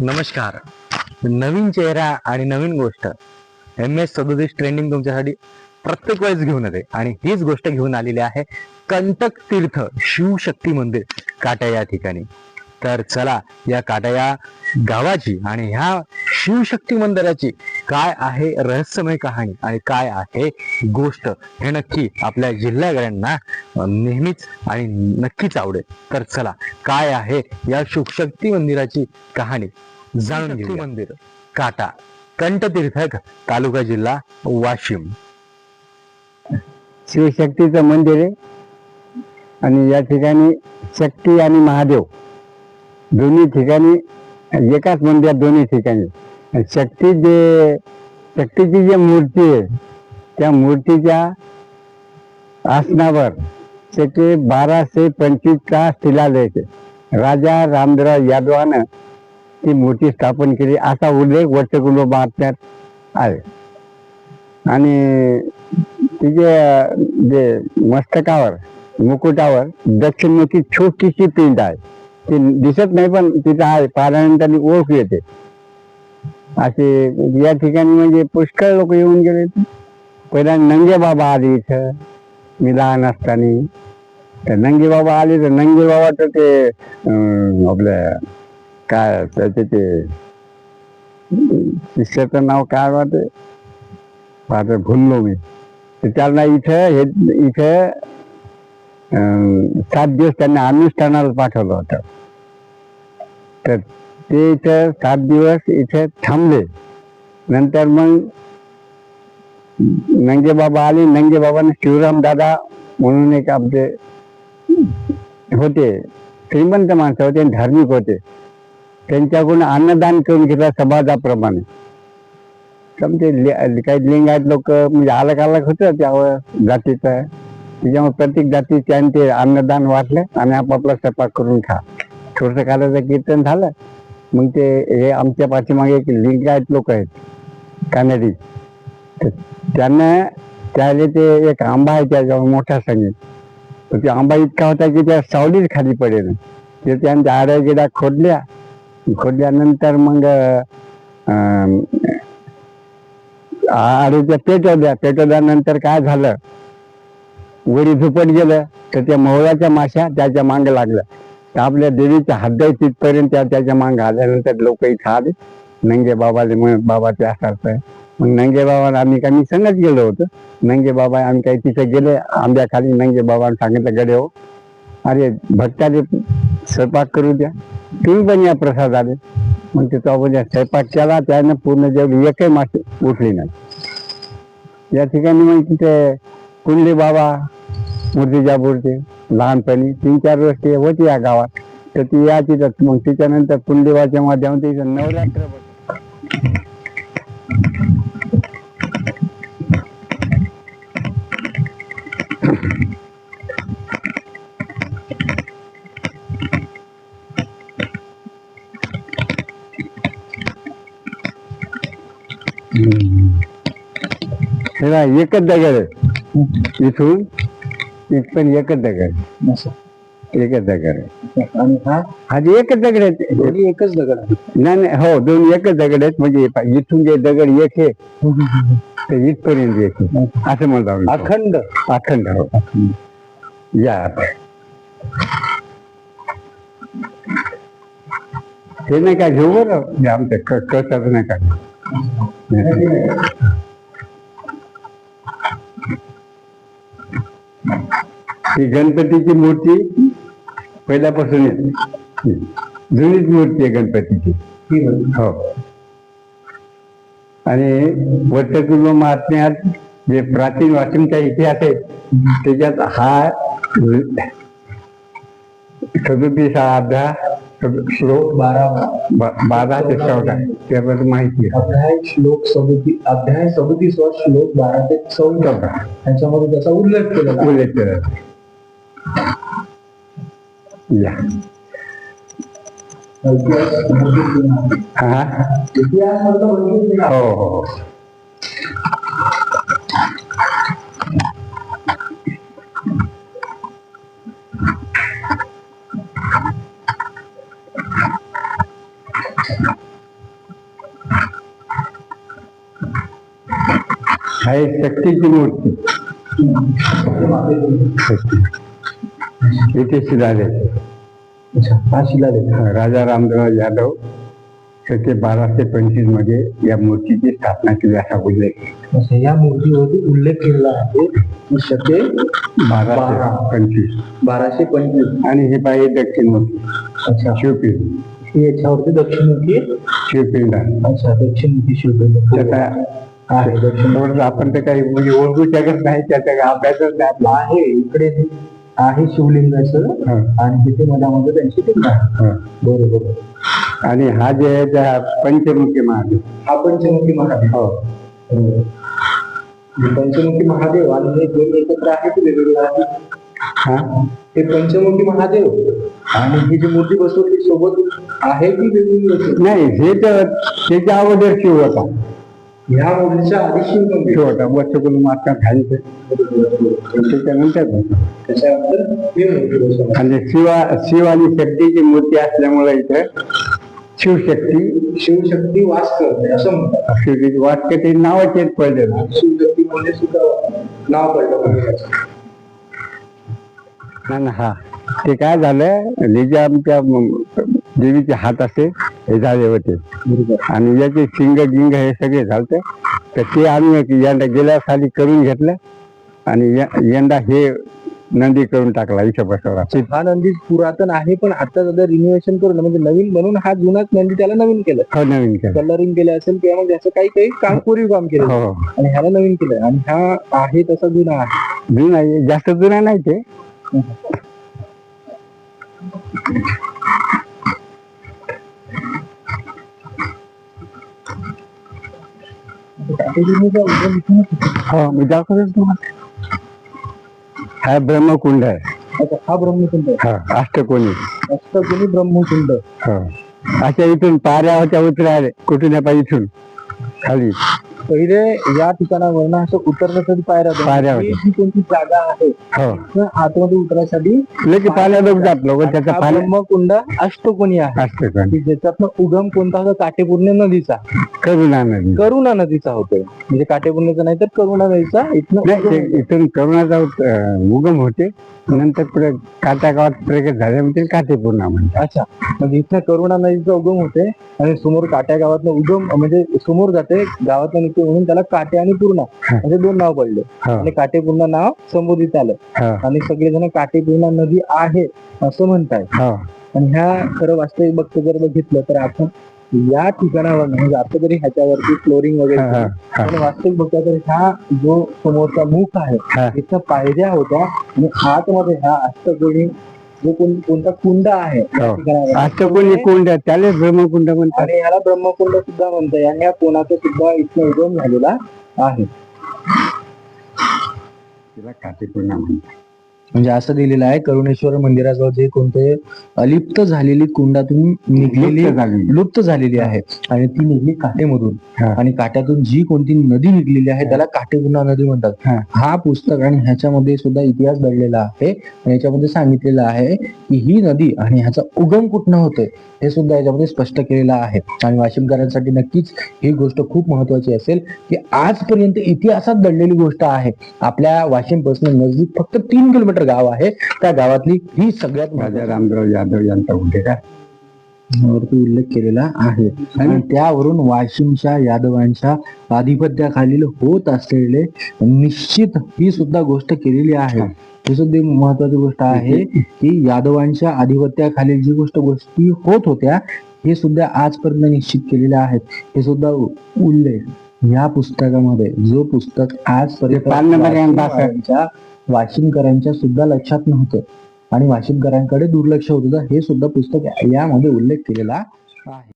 नमस्कार. नवीन चेहरा आणि नवीन गोष्ट. एम एस सदोतीस ट्रेंडिंग तुमच्यासाठी प्रत्येक वेळेस घेऊन येते. आणि हीच गोष्ट घेऊन आलेली आहे कंटक तीर्थ शिवशक्ती मंदिर काटा या ठिकाणी. तर चला या काटा या गावाची आणि ह्या शिवशक्ती मंदिराची काय आहे रहस्यमय कहाणी आणि काय आहे गोष्ट हे नक्की आपल्या जिल्ह्याकरांना नेहमीच आणि नक्कीच आवडेल. तर चला काय आहे या शिवशक्ती मंदिराची कहाणी जाणून घेऊ मंदिर काटा कंठतीर्थक तालुका जिल्हा वाशिम. शिवशक्तीचं मंदिर आहे आणि या ठिकाणी शक्ती आणि महादेव. दोन्ही ठिकाणी एकाच मंदिरात दोन्ही ठिकाणी. शक्ती जे शक्तीची जी मूर्ती आहे त्या मूर्तीच्या आसनावर त्याचे बाराशे पंचवीस का शिलालेख राजा रामदेवराव यादवानं ती मूर्ती स्थापन केली. असा उल्लेख वर्षकुल महात्म्यात आहे. आणि तिचे जे मस्तकावर मुकुटावर दक्षिणमुखी छोटीशी पिंड आहे. ती दिसत नाही पण तिथं आहे. पाहिल्यानंतर ओळख येते. असे या ठिकाणी म्हणजे पुष्कळ लोक येऊन गेले पहिला नंगे बाबा आले इथं. मी लहान असताना. तर नंगे बाबा आले तर नंगे बाबाचं ते अं, आपलं काय त्याचे ते शिष्याचं नाव काय वाटते? आता भुललो मी. तर त्यांना इथं हे इथं अं, सात दिवस त्यांना अनुष्ठानाला पाठवलं होतं. तर ते इथं सात दिवस इथे थांबले. नंतर मग नंगे बाबा आले. नंगे बाबाने शिवराम दादा म्हणून एक आमचे होते. श्रीमंत माणसं होते धार्मिक होते. त्यांच्याकडून अन्नदान करून घेतला समाजाप्रमाणे. समजे लि- काही लिंगायत लोक म्हणजे अलग अलग होतं त्यावर जातीचं. त्याच्यामुळे प्रत्येक जाती त्यांनी ते अन्नदान वाटलं आणि आपापला स्वयंपाक करून खा. थोडंसं कालाचं कीर्तन झालं. मग ते हे आमच्या पाठीमागे एक लिंगायत लोक आहेत कानडी. त्यांना त्याले ते एक आंबा आहे त्याच्यावर मोठा संगीत तर ते आंबा इतका होता की त्या सावलीच खाली पडेल. ते त्यांच्या आड्या गिड्या खोदल्या. खोदल्यानंतर मग अं, पेटवल्या. पेटवल्यानंतर काय झालं? वडी झुपट गेलं. तर त्या मोहळाच्या माश्या त्याच्या मांग लागल्या. आपल्या देवीच्या हद्द तिथपर्यंत त्या त्याच्या मांग आल्यानंतर लोक इथं आले. नंगे बाबाले मग बाबा ते असं मग नंगे बाबाला आम्ही काही संगत गेलो होतो. नंगे बाबा आम्ही काही तिथे गेले आंब्याखाली नंगे बाबाने सांगितलं गडे हो. अरे भक्ताले स्वयंपाक करू द्या. तुम्ही पण या प्रसाद आले मग ते तो या स्वयंपाक केला त्यानं पूर्ण जेवढी एकही मासे उठली नाही. या ठिकाणी मग तिथे कुंडली बाबा मूर्तिजापूरचे लहानपणी तीन चार वर्ष होती या गावात. तर ती या तिथं मग त्याच्यानंतर कुंडलीबाच्या माध्यमातून तिथं नवरात्र एकच दगड आहे. इथून इथपर्यंत एकच दगड. एकच दगड आहे. आणि हा? हा जे एकच दगड आहे दोन्ही एकच दगड आहे नाही नाही हो दोन एकच दगड आहेत. म्हणजे इथून जे दगड एक आहे ते इथपर्यंत एक आहे. असं म्हणतो. अखंड. अखंड हो. या आता. हे नाही का घेऊ बरं? हे आमच्या क कळतात नाही का? ही गणपतीची मूर्ती पहिल्यापासून आहे. जुनीच मूर्ती आहे गणपतीची. ही आणि वटकुल महात्म्यात जे प्राचीन वाशिमचा इतिहास आहे त्याच्यात हा सदोतीसा अध्याय श्लोक बारा बारा ते चौदा त्याबद्दल माहिती आहे. अध्याय श्लोक सदोतीस अध्याय सदोतीस श्लोक बारा ते चौदा. ह्याच्यामध्ये त्याचा उल्लेख आहे. उल्लेख केला Iya. Hah? Oh. है शक्ति की इथे शिलालेख अच्छा हा शिलालेख राजा रामदेव यादव ते बाराशे पंचवीसमध्ये या मूर्तीची स्थापना केली असा उल्लेख या मूर्तीवरती उल्लेख केलेला आहे शके बाराशे बारा. पंचवीस. बाराशे पंचवीस. आणि हे पाहिजे दक्षिण मूर्ती. अच्छा. शिवपिंड. ही याच्यावरती दक्षिणमुखी शिवपिंड अच्छा दक्षिणमुखी शिवपिंड. त्याचा आहे दक्षिण आपण तर काही म्हणजे ओळखू शकत नाही त्याचा अभ्यासच नाही. आहे इकडे आहे शिवलिंगाचं आणि तिथे मधामध्ये त्यांची पिंड आहे. बरोबर. आणि हा जे आहे त्या पंचमुखी महादेव. हा पंचमुखी महादेव. हो. पंचमुखी महादेव आणि हे दोन एकत्र आहे की वेगवेगळे आहे हा? पंचमुखी महादेव आणि ही जी मूर्ती बसवली सोबत आहे की वेगवेगळी? नाही हे त्याच्या अगोदर शिव होता. ह्या मूर्तीच्या आधी होता वत्सकुल माता खायचं त्याच्यानंतर आणि शिवा शिव आणि शक्तीची मूर्ती असल्यामुळे इथं शिवशक्ती. शिवशक्ती वास करते असं म्हणतात. शिवशक्ती वाटते ते नावाचे पडले ना शिवशक्ती म्हणजे सुद्धा नाव पडलं. हा ना, ते काय झालं? हे जे आमच्या देवीचे हात असे हे झाले होते. आणि याचे शिंग गिंग हे सगळे झालते. तर ते आम्ही यंदा गेल्या साली करून घेतलं. आणि यंदा हे नंदी करून टाकला इथं बसवला. हा नंदी पुरातन आहे पण आता सध्या रिन्युएशन करून म्हणजे नवीन बनवून हा जुनाच नंदी त्याला नवीन केलं. हो नवीन केलं. कलरिंग केलं असेल किंवा मग त्याचं काही काही काम कोरीव काम केलं. हो. आणि ह्याला नवीन केलं. आणि हा आहे तसा जुना आहे. जुना. जास्त जुना नाही ते. हो मी दाखवतोच तुम्हाला हा ब्रह्मकुंड आहे अच्छा, हा ब्रह्मकुंड आहे. हा अष्टकोनी। अष्टकोनी ब्रह्मकुंड। हो। अशा इथून पाऱ्या होत्या उतरायला कुठून या पाहिजे इथून। खाली। पहिले या ठिकाणावरनं असं उतरण्यासाठी पायऱ्या होत्या. पायऱ्या ही होत्या. जी कोणती जागा आहे? हो. आतमध्ये उतरायसाठी लगे पाण्यात जात लोक त्याचा हा पाणी ब्रह्मकुंड अष्टकोनी आहे. की ज्याच्यातनं उगम कोणता होता? काटेपूर्ण नदीचा. करुणा नदी. करुणा नदीचा होतोय म्हणजे काटेपूर्णचा नाही तर करुणा नदीचा इथनं नाही उगम ते इथून करुणाचा अं, उगम होते. नंतर पुढे काटा गावात प्रगत झाले म्हणजे काटे पूर्ण म्हणतात. अच्छा. म्हणजे इथनं करुणा नदीचा उगम होते आणि समोर काट्या गावातनं उगम म्हणजे समोर जाते गावातनं निघते म्हणून त्याला काटे आणि पूर्णा म्हणजे दोन नाव पडले. आणि काटे पूर्णा नाव संबोधित आलं. आणि सगळेजण काटे पूर्णा नदी आहे असं म्हणतायत हो. आणि ह्या खरं वास्तविक बघतो जर बघितलं तर आपण या ठिकाणावर म्हणजे आता जरी ह्याच्यावरती फ्लोरिंग वगैरे. पण वास्तविक बघता तर ह्या जो समोरचा मुख आहे. तिथं पायऱ्या होत्या आणि आतमध्ये ह्या अष्टकोणी जो कोण कोणता कुंड आहे त्या हो. ठिकाणावर अष्टकोनी कुंड त्यालाच ब्रह्मकुंड म्हणतात. आणि ह्याला ब्रह्मकुंड सुद्धा म्हणताय आणि या कोणाचा सुद्धा इथं उगम झालेला आहे. तिला काटेपूर्णा म्हणतात. म्हणजे असं दिलेलं आहे करुणेश्वर मंदिराजवळ जे कोणते अलिप्त झालेली कुंडातून निघलेली लुप्त झाली. लुप्त झालेली आहे. आणि ती निघली काटेमधून हा. आणि काट्यातून जी कोणती नदी निघलेली आहे त्याला काटेपूर्णा नदी म्हणतात. हा. हा पुस्तक आणि ह्याच्यामध्ये सुद्धा इतिहास दडलेला आहे. आणि याच्यामध्ये सांगितलेलं आहे की ही नदी आणि ह्याचा उगम कुठनं होतोय हे सुद्धा याच्यामध्ये स्पष्ट केलेलं आहे. आणि वाशिमकरांसाठी नक्कीच ही गोष्ट खूप महत्वाची असेल की आजपर्यंत इतिहासात दडलेली गोष्ट आहे. आपल्या वाशिमपासून नजदीक फक्त तीन किलोमीटर गाव आहे. त्या गावातली ही सगळ्यात राजा रामदेव यादव यांचा उल्लेख आहे. वरती उल्लेख केलेला आहे. आणि त्यावरून वाशिमच्या यादवांच्या आधिपत्याखालील होत असलेले निश्चित ही सुद्धा गोष्ट केलेली आहे. ही. सुद्धा महत्वाची गोष्ट आहे की यादवांच्या आधिपत्याखालील जी गोष्ट गोष्टी होत होत्या हे सुद्धा आजपर्यंत निश्चित केलेल्या आहेत. हे सुद्धा उल्लेख या पुस्तकामध्ये जो पुस्तक आजपर्यंत वाशिमकरांच्या वाशिमकरांच्या सुद्धा लक्षात नव्हतं. आणि वाशिमकरांकडे दुर्लक्ष होत होतं हे सुद्धा पुस्तक यामध्ये उल्लेख केलेला आहे.